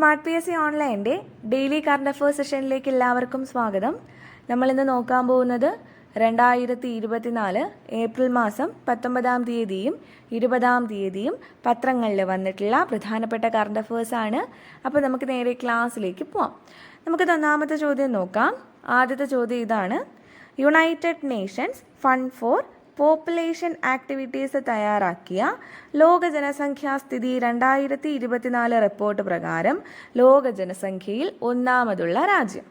Smart P S C ഓൺലൈന്റെ daily current affairs സെഷനിലേക്ക് എല്ലാവർക്കും സ്വാഗതം. നമ്മളിന്ന് നോക്കാൻ പോകുന്നത് രണ്ടായിരത്തി ഇരുപത്തിനാല് ഏപ്രിൽ മാസം പത്തൊമ്പതാം തീയതിയും ഇരുപതാം തീയതിയും പത്രങ്ങളിൽ വന്നിട്ടുള്ള പ്രധാനപ്പെട്ട കറണ്ട് അഫേഴ്സ് ആണ്. അപ്പോൾ നമുക്ക് നേരെ ക്ലാസ്സിലേക്ക് പോവാം. നമുക്ക് ഒന്നാമത്തെ ചോദ്യം നോക്കാം. ആദ്യത്തെ ചോദ്യം ഇതാണ്. United Nations Fund for Population Activities തയ്യാറാക്കിയ ലോക ജനസംഖ്യാ സ്ഥിതി രണ്ടായിരത്തി ഇരുപത്തിനാല് റിപ്പോർട്ട് പ്രകാരം ലോക ജനസംഖ്യയിൽ ഒന്നാമതുള്ള രാജ്യം.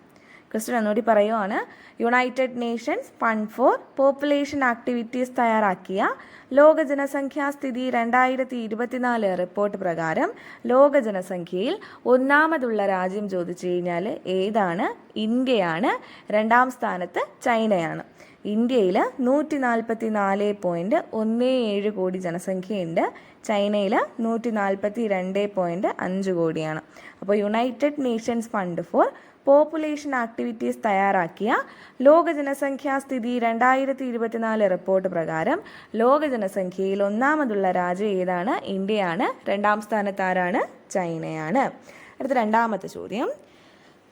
ക്വസ്റ്റ്യൻ ഒന്നുകൂടി പറയുവാണ് United Nations Fund for Population Activities തയ്യാറാക്കിയ ലോക ജനസംഖ്യാ സ്ഥിതി രണ്ടായിരത്തി ഇരുപത്തിനാല് റിപ്പോർട്ട് പ്രകാരം ലോക ജനസംഖ്യയിൽ ഒന്നാമതുള്ള രാജ്യം ചോദിച്ചു കഴിഞ്ഞാൽ ഏതാണ്? ഇന്ത്യയാണ്. രണ്ടാം സ്ഥാനത്ത് ചൈനയാണ്. ഇന്ത്യയിൽ നൂറ്റി നാൽപ്പത്തി നാല് പോയിന്റ് ഒന്ന് ഏഴ് കോടി ജനസംഖ്യയുണ്ട്. ചൈനയിൽ നൂറ്റി നാൽപ്പത്തി രണ്ട് പോയിന്റ് അഞ്ച് കോടിയാണ്. അപ്പോൾ United Nations Fund for Population Activities തയ്യാറാക്കിയ ലോക ജനസംഖ്യാ സ്ഥിതി രണ്ടായിരത്തി ഇരുപത്തിനാല് റിപ്പോർട്ട് പ്രകാരം ലോക ജനസംഖ്യയിൽ ഒന്നാമതുള്ള രാജ്യം ഏതാണ്? ഇന്ത്യയാണ്. രണ്ടാം സ്ഥാനത്താരാണ് ചൈനയാണ്. അടുത്ത രണ്ടാമത്തെ ചോദ്യം.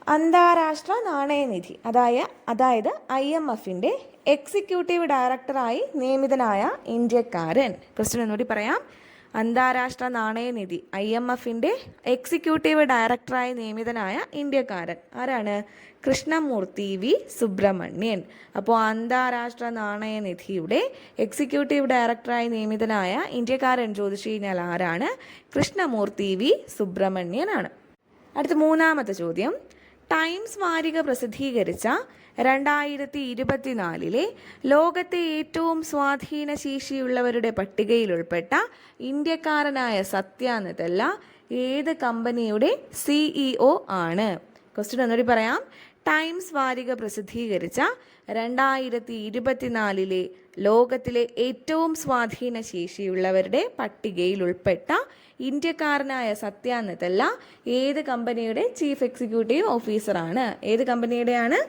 അന്താരാഷ്ട്ര നാണയനിധി അതായ അതായത് ഐ എം എഫിന്റെ എക്സിക്യൂട്ടീവ് ഡയറക്ടറായി നിയമിതനായ ഇന്ത്യക്കാരൻ. ക്വസ്റ്റ്യൻ ഒന്നുകൂടി പറയാം. അന്താരാഷ്ട്ര നാണയനിധി ഐ എം എഫിന്റെ എക്സിക്യൂട്ടീവ് ഡയറക്ടറായി നിയമിതനായ ഇന്ത്യക്കാരൻ ആരാണ്? കൃഷ്ണമൂർത്തി വി. സുബ്രഹ്മണ്യൻ. അപ്പോൾ അന്താരാഷ്ട്ര നാണയനിധിയുടെ എക്സിക്യൂട്ടീവ് ഡയറക്ടറായി നിയമിതനായ ഇന്ത്യക്കാരൻ ചോദിച്ചു കഴിഞ്ഞാൽ ആരാണ്? കൃഷ്ണമൂർത്തി വി. സുബ്രഹ്മണ്യനാണ്. അടുത്ത മൂന്നാമത്തെ ചോദ്യം. ടൈംസ് വാരിക പ്രസിദ്ധീകരിച്ച രണ്ടായിരത്തി ഇരുപത്തിനാലിലെ ലോകത്തെ ഏറ്റവും സ്വാധീന ശേഷിയുള്ളവരുടെ പട്ടികയിൽ ഉൾപ്പെട്ട ഇന്ത്യക്കാരനായ സത്യാനതല്ല ഏത് കമ്പനിയുടെ സിഇഒ ആണ്. ക്വസ്റ്റ്യൻ ഒന്നുകൂടി പറയാം. ടൈംസ് വാരിക പ്രസിദ്ധീകരിച്ച രണ്ടായിരത്തി ഇരുപത്തിനാലിലെ ലോകത്തിലെ ഏറ്റവും സ്വാധീന ശേഷിയുള്ളവരുടെ പട്ടികയിൽ ഉൾപ്പെട്ട ഇന്ത്യക്കാരനായ സത്യാനതല്ല ഏത് കമ്പനിയുടെ ചീഫ് എക്സിക്യൂട്ടീവ് ഓഫീസറാണ്? ഏത് കമ്പനിയുടെയാണ്?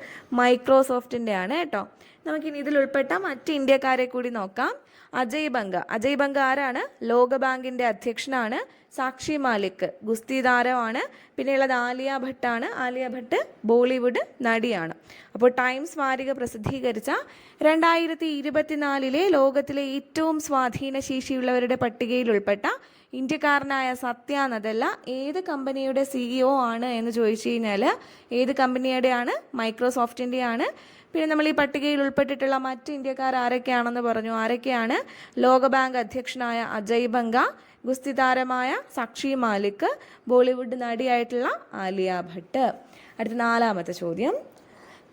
മൈക്രോസോഫ്റ്റിന്റെ ആണ് കേട്ടോ. നമുക്കിനി ഇതിൽ ഉൾപ്പെട്ട മറ്റ് ഇന്ത്യക്കാരെ കൂടി നോക്കാം. അജയ് ബംഗ. അജയ് ബംഗ ആരാണ്? ലോകബാങ്കിന്റെ അധ്യക്ഷനാണ്. സാക്ഷി മാലിക്. ഗുസ്തി താരമാണ്. പിന്നെയുള്ളത് ആലിയ ഭട്ടാണ് ആലിയ ഭട്ട് ബോളിവുഡ് നടിയാണ്. അപ്പോൾ ടൈംസ് വാരിക പ്രസിദ്ധീകരിച്ച രണ്ടായിരത്തി ഇരുപത്തിനാലിലെ ലോകത്തിലെ ഏറ്റവും സ്വാധീന ശേഷിയുള്ളവരുടെ പട്ടികയിൽ ഉൾപ്പെട്ട ഇന്ത്യക്കാരനായ സത്യ എന്നതല്ല ഏത് കമ്പനിയുടെ സിഇഒ ആണ് എന്ന് ചോദിച്ചു കഴിഞ്ഞാൽ ഏത് കമ്പനിയുടെയാണ്? മൈക്രോസോഫ്റ്റിന്റെയാണ് പിന്നെ നമ്മൾ ഈ പട്ടികയിൽ ഉൾപ്പെട്ടിട്ടുള്ള മറ്റ് ഇന്ത്യക്കാർ ആരൊക്കെയാണെന്ന് പറഞ്ഞു. ആരൊക്കെയാണ്? ലോകബാങ്ക് അധ്യക്ഷനായ അജയ് ബംഗ ഗുസ്തി താരമായ സാക്ഷി മാലിക് ബോളിവുഡ് നടിയായിട്ടുള്ള ആലിയ ഭട്ട്. അടുത്ത നാലാമത്തെ ചോദ്യം.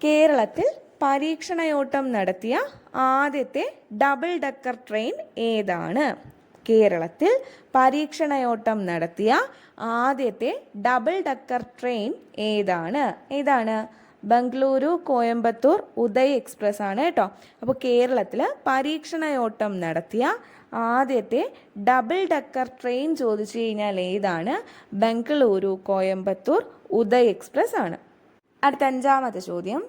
കേരളത്തിൽ പരീക്ഷണയോട്ടം നടത്തിയ ആദ്യത്തെ ഡബിൾ ഡക്കർ ട്രെയിൻ ഏതാണ്? കേരളത്തിൽ പരീക്ഷണയോട്ടം നടത്തിയ ആദ്യത്തെ ഡബിൾ ഡക്കർ ട്രെയിൻ ഏതാണ്? ഏതാണ്? ബംഗളൂരു കോയമ്പത്തൂർ ഉദയ് എക്സ്പ്രസ് ആണ് കേട്ടോ. അപ്പോൾ കേരളത്തിൽ പരീക്ഷണയോട്ടം നടത്തിയ ആദ്യത്തെ ഡബിൾ ഡക്കർ ട്രെയിൻ ചോദിച്ചു കഴിഞ്ഞാൽ ഏതാണ്? ബംഗളൂരു കോയമ്പത്തൂർ ഉദയ് എക്സ്പ്രസ് ആണ്. അടുത്ത അഞ്ചാമത്തെ ചോദ്യം.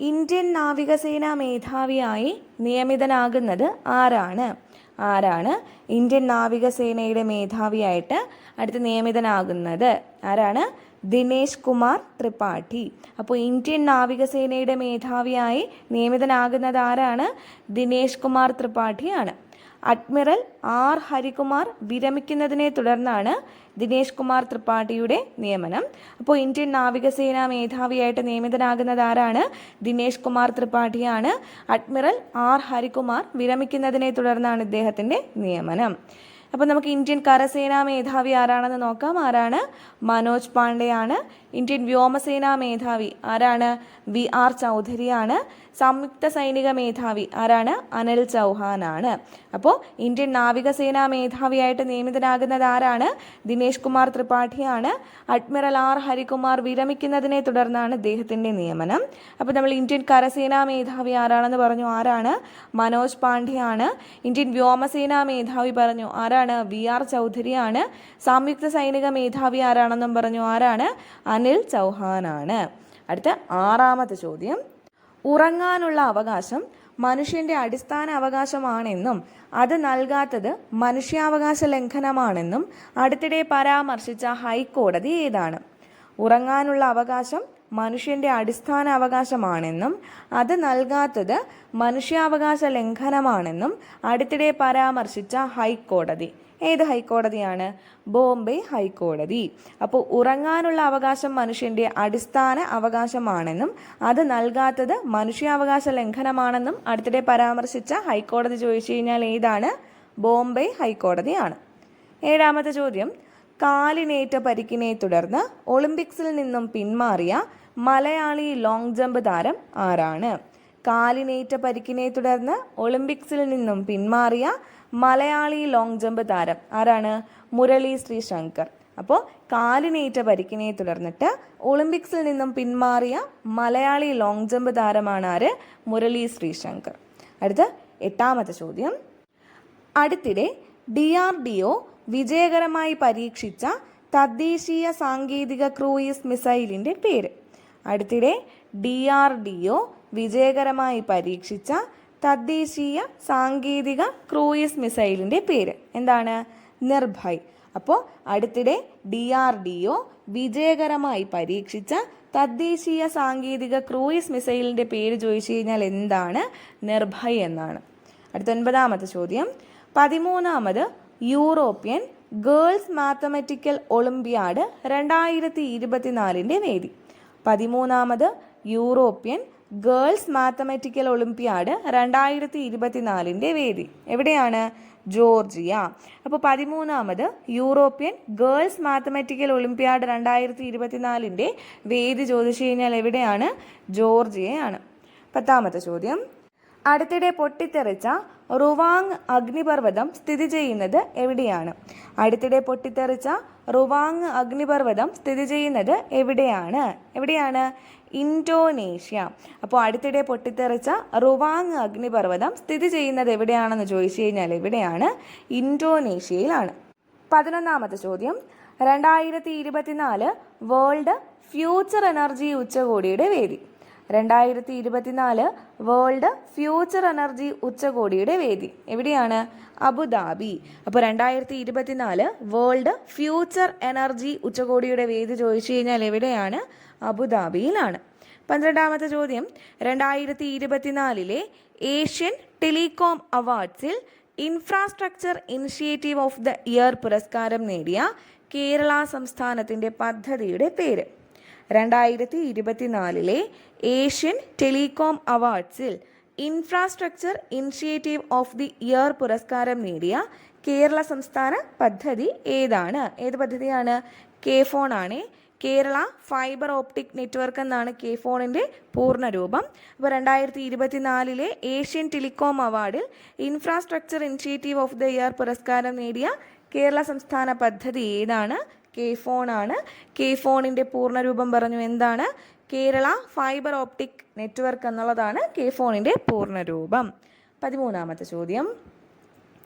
ഇന്ത്യൻ നാവികസേന മേധാവിയായി നിയമിതനാകുന്നത് ആരാണ്? ആരാണ്? ഇന്ത്യൻ നാവികസേനയുടെ മേധാവിയായിട്ട് അടുത്ത് നിയമിതനാകുന്നത് ആരാണ്? ദിനേശ് കുമാർ ത്രിപാഠി. അപ്പോൾ ഇന്ത്യൻ നാവികസേനയുടെ മേധാവിയായി നിയമിതനാകുന്നത് ആരാണ്? ദിനേശ് കുമാർ ത്രിപാഠിയാണ്. അഡ്മിറൽ ആർ ഹരികുമാർ വിരമിക്കുന്നതിനെ തുടർന്നാണ് ദിനേശ് കുമാർ ത്രിപാഠിയുടെ നിയമനം. അപ്പോൾ ഇന്ത്യൻ നാവികസേന മേധാവിയായിട്ട് നിയമിതനാകുന്നത് ആരാണ്? ദിനേശ് കുമാർ ത്രിപാഠിയാണ്. അഡ്മിറൽ ആർ ഹരികുമാർ വിരമിക്കുന്നതിനെ തുടർന്നാണ് ഇദ്ദേഹത്തിന്റെ നിയമനം. അപ്പോൾ നമുക്ക് ഇന്ത്യൻ കരസേനാ മേധാവി ആരാണെന്ന് നോക്കാം. ആരാണ്? മനോജ് പാണ്ഡെയാണ്. ഇന്ത്യൻ വ്യോമസേനാ മേധാവി ആരാണ്? വി ആർ ചൗധരിയാണ്. സംയുക്ത സൈനിക മേധാവി ആരാണ്? അനിൽ ചൗഹാനാണ്. അപ്പോൾ ഇന്ത്യൻ നാവികസേനാ മേധാവിയായിട്ട് നിയമിതനാകുന്നത് ആരാണ്? ദിനേശ് കുമാർ ത്രിപാഠിയാണ്. അഡ്മിറൽ ആർ ഹരികുമാർ വിരമിക്കുന്നതിനെ തുടർന്നാണ് ഇദ്ദേഹത്തിന്റെ നിയമനം. അപ്പോൾ നമ്മൾ ഇന്ത്യൻ കരസേനാ മേധാവി ആരാണെന്ന് പറഞ്ഞു ആരാണ്? മനോജ് പാണ്ഡെയാണ് ഇന്ത്യൻ വ്യോമസേനാ മേധാവി പറഞ്ഞു ആരാണ്? വി ആർ ചൗധരിയാണ്. സംയുക്ത സൈനിക മേധാവി ആരാണെന്നും പറഞ്ഞു ആരാണ്? അനിൽ ചൗഹാനാണ്. അടുത്ത ആറാമത്തെ ചോദ്യം. ഉറങ്ങാനുള്ള അവകാശം മനുഷ്യന്റെ അടിസ്ഥാന അവകാശമാണെന്നും അത് നൽകാത്തത് മനുഷ്യാവകാശ ലംഘനമാണെന്നും അടുത്തിടെ പരാമർശിച്ച ഹൈക്കോടതി ഏതാണ്? ഉറങ്ങാനുള്ള അവകാശം മനുഷ്യന്റെ അടിസ്ഥാന അവകാശമാണെന്നും അത് നൽകാത്തത് മനുഷ്യാവകാശ ലംഘനമാണെന്നും അടുത്തിടെ പരാമർശിച്ച ഹൈക്കോടതി. ഏത് ഹൈക്കോടതിയാണ്? ബോംബെ ഹൈക്കോടതി. അപ്പോൾ ഉറങ്ങാനുള്ള അവകാശം മനുഷ്യന്റെ അടിസ്ഥാന അവകാശമാണെന്നും അത് നൽകാത്തത് മനുഷ്യാവകാശ ലംഘനമാണെന്നും അടുത്തിടെ പരാമർശിച്ച ഹൈക്കോടതി ചോദിച്ചു കഴിഞ്ഞാൽ ഏതാണ്? ബോംബെ ഹൈക്കോടതിയാണ്. ഏഴാമത്തെ ചോദ്യം. കാലിനേറ്റ പരിക്കിനെ തുടർന്ന് ഒളിമ്പിക്സിൽ നിന്നും പിന്മാറിയ മലയാളി ലോങ് ജമ്പ് താരം ആരാണ്? കാലിനേറ്റ പരിക്കിനെ തുടർന്ന് ഒളിമ്പിക്സിൽ നിന്നും പിന്മാറിയ മലയാളി ലോങ് ജമ്പ് താരം ആരാണ്? മുരളി ശ്രീശങ്കർ അപ്പോൾ കാലിനേറ്റ പരിക്കിനെ തുടർന്നിട്ട് ഒളിമ്പിക്സിൽ നിന്നും പിന്മാറിയ മലയാളി ലോങ് ജമ്പ് താരമാണ് ആര്? മുരളി ശ്രീശങ്കർ അടുത്ത എട്ടാമത്തെ ചോദ്യം. അടുത്തിടെ ഡി ആർ ഡി ഒ വിജയകരമായി പരീക്ഷിച്ച തദ്ദേശീയ സാങ്കേതിക ക്രൂയിസ് മിസൈലിന്റെ പേര്. അടുത്തിടെ ഡി ആർ ഡി ഒ വിജയകരമായി പരീക്ഷിച്ച തദ്ദേശീയ സാങ്കേതിക ക്രൂയിസ് മിസൈലിന്റെ പേര്. എന്താണ്? നിർഭയ്. അപ്പോൾ അടുത്തിടെ ഡി ആർ ഡി ഒ വിജയകരമായി പരീക്ഷിച്ച തദ്ദേശീയ സാങ്കേതിക ക്രൂയിസ് മിസൈലിന്റെ പേര് ചോദിച്ചു കഴിഞ്ഞാൽ എന്താണ്? നിർഭയ് എന്നാണ്. അടുത്ത ഒൻപതാമത്തെ ചോദ്യം. പതിമൂന്നാമത് യൂറോപ്യൻ ഗേൾസ് മാത്തമാറ്റിക്കൽ ഒളിമ്പിയാഡ് രണ്ടായിരത്തി ഇരുപത്തിനാലിന്റെ വേദി. പതിമൂന്നാമത് യൂറോപ്യൻ ഗേൾസ് മാത്തമാറ്റിക്കൽ ഒളിമ്പിയാഡ് രണ്ടായിരത്തി ഇരുപത്തിനാലിന്റെ വേദി. എവിടെയാണ്? ജോർജിയ. അപ്പോൾ പതിമൂന്നാമത് യൂറോപ്യൻ ഗേൾസ് മാത്തമാറ്റിക്കൽ ഒളിമ്പിയാഡ് രണ്ടായിരത്തി ഇരുപത്തിനാലിന്റെ വേദി ചോദിച്ചു കഴിഞ്ഞാൽ എവിടെയാണ്? ജോർജിയയാണ്. പത്താമത്തെ ചോദ്യം. അടുത്തിടെ പൊട്ടിത്തെറിച്ച റുവാങ് അഗ്നിപർവതം സ്ഥിതി ചെയ്യുന്നത് എവിടെയാണ്? അടുത്തിടെ പൊട്ടിത്തെറിച്ച റുവാങ് അഗ്നിപർവതം സ്ഥിതി ചെയ്യുന്നത് എവിടെയാണ്? എവിടെയാണ്? ഇൻഡോനേഷ്യ അപ്പോൾ അടുത്തിടെ പൊട്ടിത്തെറിച്ച റുവാങ് അഗ്നിപർവതം സ്ഥിതി ചെയ്യുന്നത് എവിടെയാണെന്ന് ചോദിച്ചു കഴിഞ്ഞാൽ എവിടെയാണ്? ഇൻഡോനേഷ്യയിലാണ് പതിനൊന്നാമത്തെ ചോദ്യം. രണ്ടായിരത്തി ഇരുപത്തിനാല് വേൾഡ് ഫ്യൂച്ചർ എനർജി ഉച്ചകോടിയുടെ വേദി. രണ്ടായിരത്തി ഇരുപത്തിനാല് വേൾഡ് ഫ്യൂച്ചർ എനർജി ഉച്ചകോടിയുടെ വേദി. എവിടെയാണ്? അബുദാബി. അപ്പോൾ രണ്ടായിരത്തി ഇരുപത്തിനാല് വേൾഡ് ഫ്യൂച്ചർ എനർജി ഉച്ചകോടിയുടെ വേദി ചോദിച്ചു കഴിഞ്ഞാൽ എവിടെയാണ്? അബുദാബിയിലാണ്. പന്ത്രണ്ടാമത്തെ ചോദ്യം. രണ്ടായിരത്തി ഇരുപത്തിനാലിലെ Asian telecom അവാർഡ്സിൽ infrastructure initiative of the year പുരസ്കാരം നേടിയ കേരള സംസ്ഥാനത്തിന്റെ പദ്ധതിയുടെ പേര്. രണ്ടായിരത്തി ഇരുപത്തിനാലിലെ Asian telecom അവാർഡ്സിൽ infrastructure initiative of the year പുരസ്കാരം നേടിയ കേരള സംസ്ഥാന പദ്ധതി ഏതാണ്? ഏത് പദ്ധതിയാണ്? കെ ഫോൺ ആണ് കേരള ഫൈബർ ഓപ്റ്റിക് നെറ്റ്വർക്ക് എന്നാണ് കെ ഫോണിന്റെ പൂർണരൂപം. അപ്പോൾ രണ്ടായിരത്തി ഇരുപത്തിനാലിലെ Asian telecom അവാർഡിൽ infrastructure initiative of the year പുരസ്കാരം നേടിയ കേരള സംസ്ഥാന പദ്ധതി ഏതാണ്? കെ ഫോൺ ആണ് കെ ഫോണിന്റെ പൂർണരൂപം പറഞ്ഞു എന്താണ്? കേരള ഫൈബർ ഓപ്റ്റിക് നെറ്റ്വർക്ക് എന്നുള്ളതാണ് കെ ഫോണിന്റെ പൂർണരൂപം. പതിമൂന്നാമത്തെ ചോദ്യം.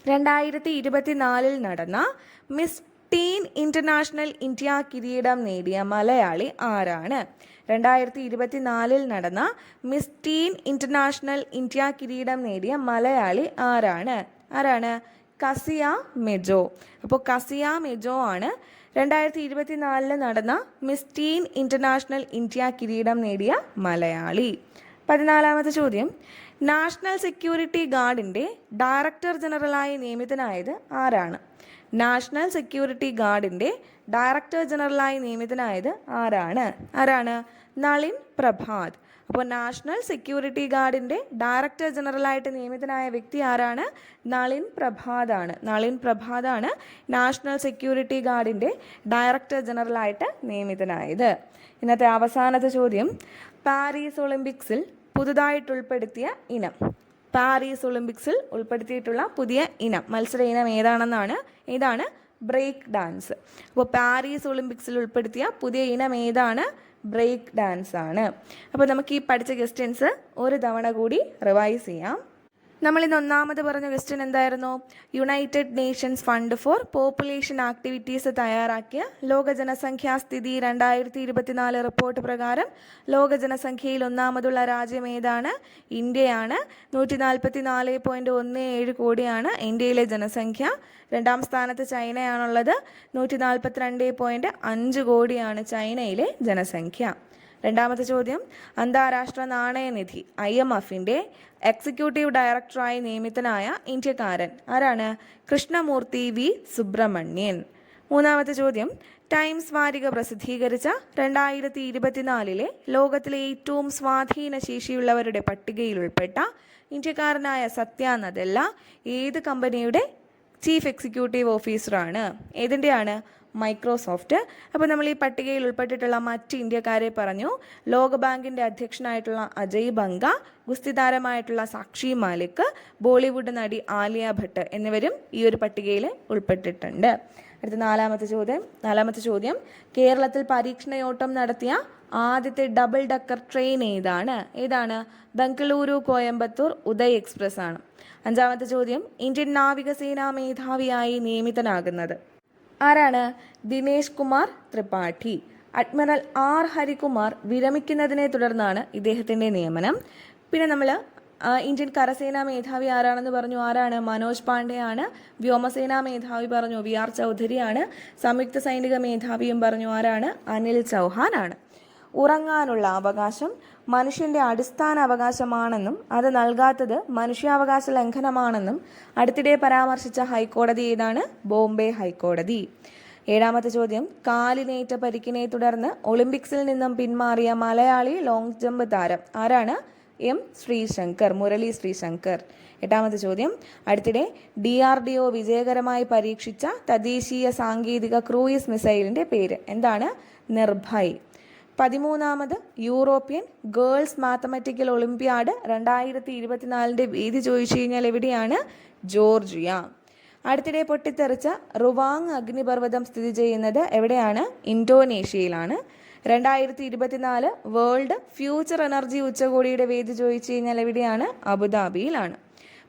രണ്ടായിരത്തി ഇരുപത്തിനാലിൽ നടന്ന മിസ് ടീൻ ഇന്റർനാഷണൽ ഇന്ത്യ കിരീടം നേടിയ മലയാളി ആരാണ്? രണ്ടായിരത്തി ഇരുപത്തിനാലിൽ നടന്ന മിസ് ടീൻ ഇന്റർനാഷണൽ ഇന്ത്യ കിരീടം നേടിയ മലയാളി ആരാണ്? ആരാണ്? കസിയ മെജോ. അപ്പോൾ കസിയ മെജോ ആണ് രണ്ടായിരത്തി ഇരുപത്തിനാലിൽ നടന്ന മിസ് ടീൻ ഇന്റർനാഷണൽ ഇന്ത്യ കിരീടം നേടിയ മലയാളി. പതിനാലാമത്തെ ചോദ്യം. നാഷണൽ സെക്യൂരിറ്റി ഗാർഡിന്റെ ഡയറക്ടർ ജനറലായി നിയമിതനായത് ആരാണ്? നാഷണൽ സെക്യൂരിറ്റി ഗാർഡിന്റെ ഡയറക്ടർ ജനറലായി നിയമിതനായത് ആരാണ്? ആരാണ്? നളിൻ പ്രഭാത്. അപ്പോൾ നാഷണൽ സെക്യൂരിറ്റി ഗാർഡിന്റെ ഡയറക്ടർ ജനറലായിട്ട് നിയമിതനായ വ്യക്തി ആരാണ്? നളിൻ പ്രഭാതാണ്. നളിൻ പ്രഭാതാണ് നാഷണൽ സെക്യൂരിറ്റി ഗാർഡിന്റെ ഡയറക്ടർ ജനറലായിട്ട് നിയമിതനായത്. ഇന്നത്തെ അവസാനത്തെ ചോദ്യം. പാരീസ് ഒളിമ്പിക്സിൽ പുതുതായിട്ട് ഉൾപ്പെടുത്തിയ ഇനം. പാരീസ് ഒളിമ്പിക്സിൽ ഉൾപ്പെടുത്തിയിട്ടുള്ള പുതിയ ഇനം. മത്സര ഇനം ഏതാണെന്നാണ്? ഏതാണ് ബ്രേക്ക് ഡാൻസ്. അപ്പോൾ പാരീസ് ഒളിമ്പിക്സിൽ ഉൾപ്പെടുത്തിയ പുതിയ ഇനം ഏതാണ്? ബ്രേക്ക് ഡാൻസ് ആണ് അപ്പോൾ നമുക്ക് ഈ പഠിച്ച ക്വസ്റ്റ്യൻസ് ഒരു തവണ കൂടി റിവൈസ് ചെയ്യാം. നമ്മൾ ഇന്ന് ഒന്നാമത് പറഞ്ഞ ക്വസ്റ്റ്യൻ എന്തായിരുന്നു? United Nations Fund for Population Activities തയ്യാറാക്കിയ ലോക ജനസംഖ്യാ സ്ഥിതി രണ്ടായിരത്തി ഇരുപത്തിനാല് റിപ്പോർട്ട് പ്രകാരം ലോക ജനസംഖ്യയിൽ ഒന്നാമതുള്ള രാജ്യം ഏതാണ്? ഇന്ത്യയാണ്. നൂറ്റി നാൽപ്പത്തി നാല് പോയിന്റ് ഒന്ന് ഏഴ് കോടിയാണ് ഇന്ത്യയിലെ ജനസംഖ്യ. രണ്ടാം സ്ഥാനത്ത് ചൈനയാണുള്ളത്. നൂറ്റി നാൽപ്പത്തിരണ്ട് അഞ്ച് കോടിയാണ് ചൈനയിലെ ജനസംഖ്യ. രണ്ടാമത്തെ ചോദ്യം അന്താരാഷ്ട്ര നാണയനിധി ഐ എം എഫിന്റെ എക്സിക്യൂട്ടീവ് ഡയറക്ടറായി നിയമിതനായ ഇന്ത്യക്കാരൻ ആരാണ്? കൃഷ്ണമൂർത്തി വി. സുബ്രഹ്മണ്യൻ. മൂന്നാമത്തെ ചോദ്യം ടൈംസ് വാരിക പ്രസിദ്ധീകരിച്ച രണ്ടായിരത്തി ഇരുപത്തിനാലിലെ ലോകത്തിലെ ഏറ്റവും സ്വാധീന ശേഷിയുള്ളവരുടെ പട്ടികയിൽ ഉൾപ്പെട്ട ഇന്ത്യക്കാരനായ സത്യ നദല്ല ഏത് കമ്പനിയുടെ ചീഫ് എക്സിക്യൂട്ടീവ് ഓഫീസറാണ് ഏതിന്റെയാണ് മൈക്രോസോഫ്റ്റ് അപ്പോൾ നമ്മൾ ഈ പട്ടികയിൽ ഉൾപ്പെട്ടിട്ടുള്ള മറ്റ് ഇന്ത്യക്കാരെ പറഞ്ഞു. ലോകബാങ്കിന്റെ അധ്യക്ഷനായിട്ടുള്ള അജയ് ബംഗ ഗുസ്തി താരമായിട്ടുള്ള സാക്ഷി മാലിക് ബോളിവുഡ് നടി ആലിയ ഭട്ട് എന്നിവരും ഈ ഒരു പട്ടികയിൽ ഉൾപ്പെട്ടിട്ടുണ്ട്. അടുത്ത നാലാമത്തെ ചോദ്യം നാലാമത്തെ ചോദ്യം. കേരളത്തിൽ പരീക്ഷണയോട്ടം നടത്തിയ ആദ്യത്തെ ഡബിൾ ഡക്കർ ട്രെയിൻ ഏതാണ്? ഏതാണ്? ബംഗളൂരു കോയമ്പത്തൂർ ഉദയ് എക്സ്പ്രസ് ആണ് അഞ്ചാമത്തെ ചോദ്യം ഇന്ത്യൻ നാവികസേനാ മേധാവിയായി നിയമിതനാകുന്നത്. ആരാണ്? ദിനേശ് കുമാർ ത്രിപാഠി. അഡ്മിറൽ ആർ ഹരികുമാർ വിരമിക്കുന്നതിനെ തുടർന്നാണ് ഇദ്ദേഹത്തിന്റെ നിയമനം. പിന്നെ നമ്മൾ ഇന്ത്യൻ കരസേനാ മേധാവി ആരാണെന്ന് പറഞ്ഞു. ആരാണ്? മനോജ് പാണ്ഡെയാണ്. വ്യോമസേനാ മേധാവി പറഞ്ഞു. വി ആർ ചൗധരിയാണ്. സംയുക്ത സൈനിക മേധാവിയും പറഞ്ഞു. ആരാണ്? അനിൽ ചൗഹാൻ ആണ് ഉറങ്ങാനുള്ള അവകാശം മനുഷ്യന്റെ അടിസ്ഥാന അവകാശമാണെന്നും അത് നൽകാത്തത് മനുഷ്യാവകാശ ലംഘനമാണെന്നും അടുത്തിടെ പരാമർശിച്ച ഹൈക്കോടതി ഏതാണ്? ബോംബെ ഹൈക്കോടതി. ഏഴാമത്തെ ചോദ്യം കാലിനേറ്റ പരിക്കിനെ തുടർന്ന് ഒളിമ്പിക്സിൽ നിന്നും പിന്മാറിയ മലയാളി ലോങ് ജമ്പ് താരം ആരാണ്? എം ശ്രീശങ്കർ മുരളി ശ്രീശങ്കർ. എട്ടാമത്തെ ചോദ്യം അടുത്തിടെ ഡി ആർ ഡി ഒ വിജയകരമായി പരീക്ഷിച്ച തദ്ദേശീയ സാങ്കേതിക ക്രൂയിസ് മിസൈലിന്റെ പേര് എന്താണ്? നിർഭയ്. പതിമൂന്നാമത് യൂറോപ്യൻ ഗേൾസ് മാത്തമാറ്റിക്കൽ ഒളിമ്പ്യാഡ് രണ്ടായിരത്തി ഇരുപത്തിനാലിന്റെ വേദി ചോദിച്ചു കഴിഞ്ഞാൽ എവിടെയാണ്? ജോർജിയ. അടുത്തിടെ പൊട്ടിത്തെറിച്ച റുവാങ് അഗ്നിപർവതം സ്ഥിതി ചെയ്യുന്നത് എവിടെയാണ്? ഇൻഡോനേഷ്യയിലാണ് രണ്ടായിരത്തി ഇരുപത്തിനാല് വേൾഡ് ഫ്യൂച്ചർ എനർജി ഉച്ചകോടിയുടെ വേദി ചോദിച്ചു കഴിഞ്ഞാൽ എവിടെയാണ്? അബുദാബിയിലാണ്.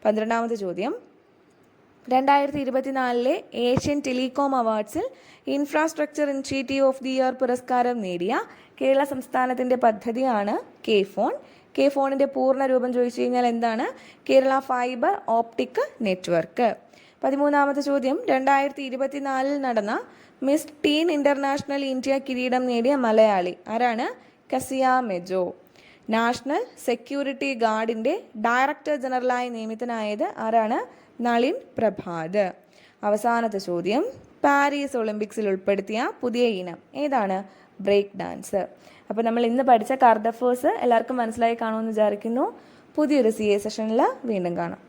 പന്ത്രണ്ടാമത്തെ ചോദ്യം. രണ്ടായിരത്തി ഇരുപത്തിനാലിലെ Asian telecom അവാർഡ്സിൽ infrastructure initiative of the year പുരസ്കാരം നേടിയ കേരള സംസ്ഥാനത്തിന്റെ പദ്ധതിയാണ് കെ ഫോൺ. കെ ഫോണിന്റെ പൂർണ രൂപം ചോദിച്ചു കഴിഞ്ഞാൽ എന്താണ്? Kerala fibre optic network. പതിമൂന്നാമത്തെ ചോദ്യം രണ്ടായിരത്തി ഇരുപത്തിനാലിൽ നടന്ന മിസ് ടീൻ ഇന്റർനാഷണൽ ഇന്ത്യ കിരീടം നേടിയ മലയാളി ആരാണ്? കസിയ മെജോ. നാഷണൽ സെക്യൂരിറ്റി ഗാർഡിന്റെ ഡയറക്ടർ ജനറലായി നിയമിതനായത് ആരാണ്? നളിൻ പ്രഭാത്. അവസാനത്തെ ചോദ്യം. പാരീസ് ഒളിമ്പിക്സിൽ ഉൾപ്പെടുത്തിയ പുതിയ ഇനം ഏതാണ്? Break dance. അപ്പോൾ നമ്മൾ ഇന്ന് പഠിച്ച കർദഫേഴ്സ് എല്ലാവർക്കും മനസ്സിലായി കാണുമെന്ന് വിചാരിക്കുന്നു. പുതിയൊരു സി എ സെഷനിൽ വീണ്ടും കാണാം.